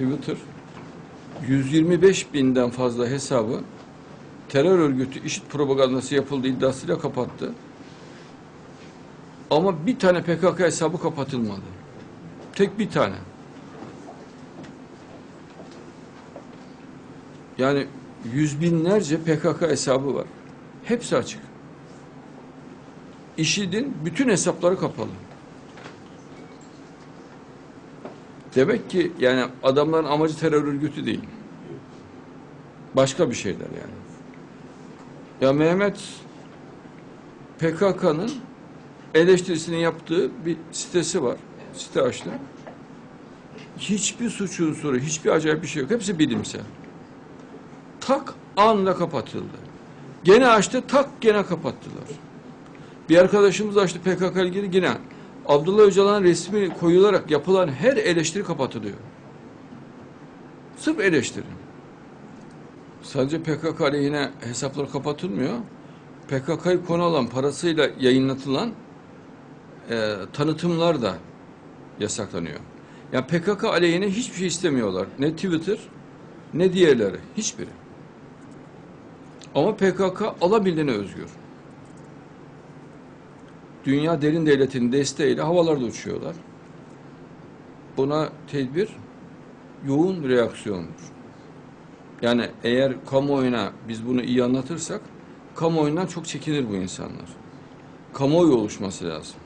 Twitter 125 binden fazla hesabı terör örgütü işit propagandası yapıldığı iddiasıyla kapattı. Ama bir tane PKK hesabı kapatılmadı. Tek bir tane. Yani yüz binlerce PKK hesabı var. Hepsi açık. IŞİD'in bütün hesapları kapalı. Demek ki yani adamların amacı terör örgütü değil. Başka bir şeyler yani. Ya Mehmet PKK'nın eleştirisini yaptığı bir sitesi var. Site açtı. Hiçbir suç unsuru, hiçbir acayip bir şey yok. Hepsi bilimsel. Tak anla kapatıldı. Gene açtı, tak gene kapattılar. Bir arkadaşımız açtı PKK ilgili yine Abdullah Öcalan'ın resmi koyularak yapılan her eleştiri kapatılıyor. Sırf eleştiri. Sadece PKK aleyhine hesaplar kapatılmıyor. PKK'yı konu alan parasıyla yayınlatılan e, tanıtımlar da yasaklanıyor. Yani PKK aleyhine hiçbir şey istemiyorlar. Ne Twitter ne diğerleri. Hiçbiri. Ama PKK alabildiğine özgür. Dünya derin devletinin desteğiyle havalarda uçuyorlar. Buna tedbir yoğun reaksiyondur. Yani eğer kamuoyuna biz bunu iyi anlatırsak kamuoyundan çok çekinir bu insanlar. Kamuoyu oluşması lazım.